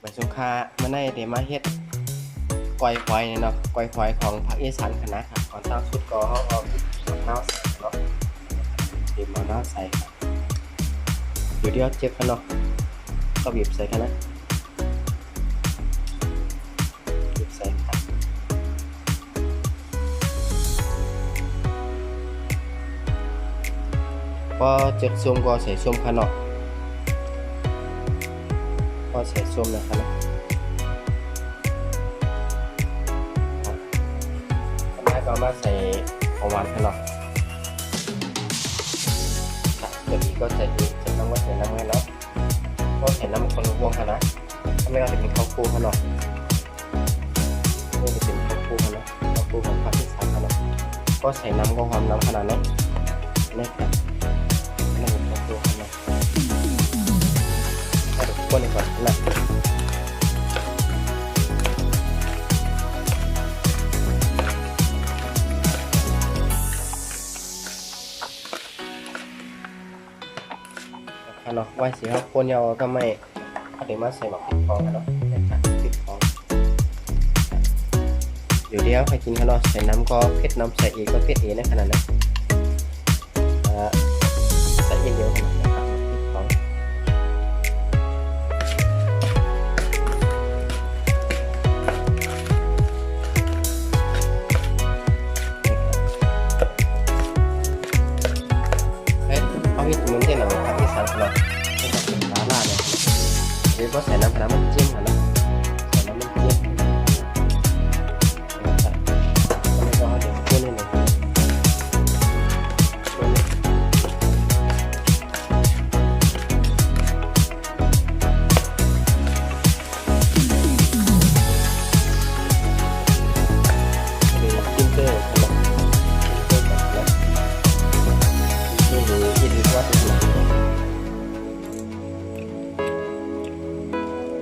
ใบสงคามาในเดมาเฮ็ดก้อยควายเนาะก้อยควายของภาคอีสานคณะครับก่อนตั้งสุดก็เฮาเอามะนาวใส่เนาะบีบมะนาวใส่ครับเดียวเดี๋ยวเจ็บกันเนาะก็บีบใส่กันนะบีบใส่ครับพอเจ็บส้มก็ใส่ส้มค่ะเนาะก็ใส่ส้มนะครับนะครับต่อมาก็มาใส่ของหวานกันเนาะครับเดี๋ยวนี้ก็ใส่อีกจะต้องมาใส่น้ำให้เนาะก็ใส่น้ำคนละวงกันนะถ้าไม่ก็จะเป็นข้าวคู่กันเนาะนี่จะเป็นข้าวคู่กันเนาะข้าวคู่ของภาคอีสานกันนะก็ใส่น้ำก็ความน้ำขนาดนี้นี่ครับนี่เป็นข้าวคู่กันเนาะ คนก่อนนะเนาะไว้สีครับคนยาวก็ไม่เอาเดี๋ยวมาใส่หมักพริกทองกันเนาะนะครับพริกทองเดี๋ยวเดี๋ยวให้กินกันเนาะใส่น้ำก็เผ็ดน้ำใส่เอก็เผ็ดเอในขนาดนั้นอ่า ก็ใส่น้ำน้ำมัน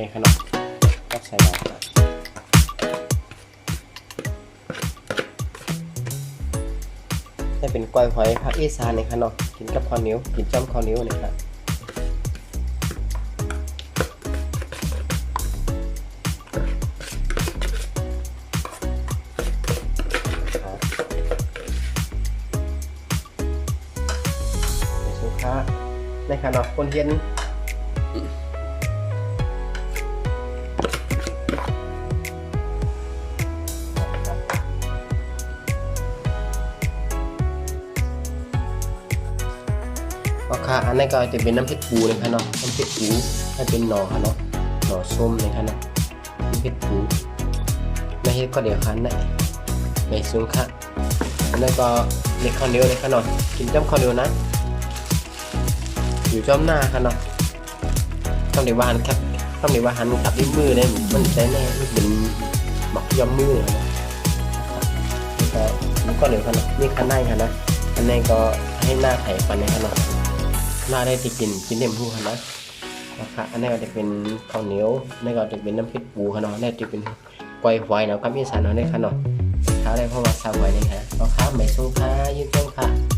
ชีอยู่ในขนมก็ใส่หน่อยครับนี่เป็นกล้วยหอยภาคอีสานในขนมกินกับข้าวเหนียวกินจ้ำข้าวเหนียวนะครับในขนขณะคนเห็น ราคาอันนี้นก็จะเป็นน้ำเพชรปูนะครับเนาะน้ำเพชรปูให้เป็นหน่อค่ะเนาะหน่อส้มนะครับเนาะน้ำเพชรปูไม่เฮ็ดก็เดี๋ยวคันนะในสูงค่ะอันนั้นก็เล็กข้าวเหนียวเลยค่ะเนาะกินจ้ำข้าวเหนียวนะ อยู่จ้อมหน้าค่ะเนาะต้องเดี๋ยววาหันครับต้องเดี๋ยววาหันขับด้วยมือเนี่ยมันใช้แน่มันเป็นหมักย้อมมือค่ะเนาะนี่ก็นี่ก็เหนียวค่ะเนาะนี่ข้างในค่ะนะอันนี้ก็ให้หน้าไข่ฟันเนี่ยค่ะเนาะ หน้าได้ที่กินกินเต็มผู้ค่ะนะนะครับอันนี้ก็จะเป็นข้าวเหนียวอันนี้ก็จะเป็นน้ำพริกปูค่ะเนาะอันนี้จะเป็นกวยหวยเนาะกับมีสานเนาะนี่ค่ะเนาะข้าวได้เพราะว่าซาไว้เลยฮะพ่อค้าวไม่สู้ค้ายืนต้นค่ะ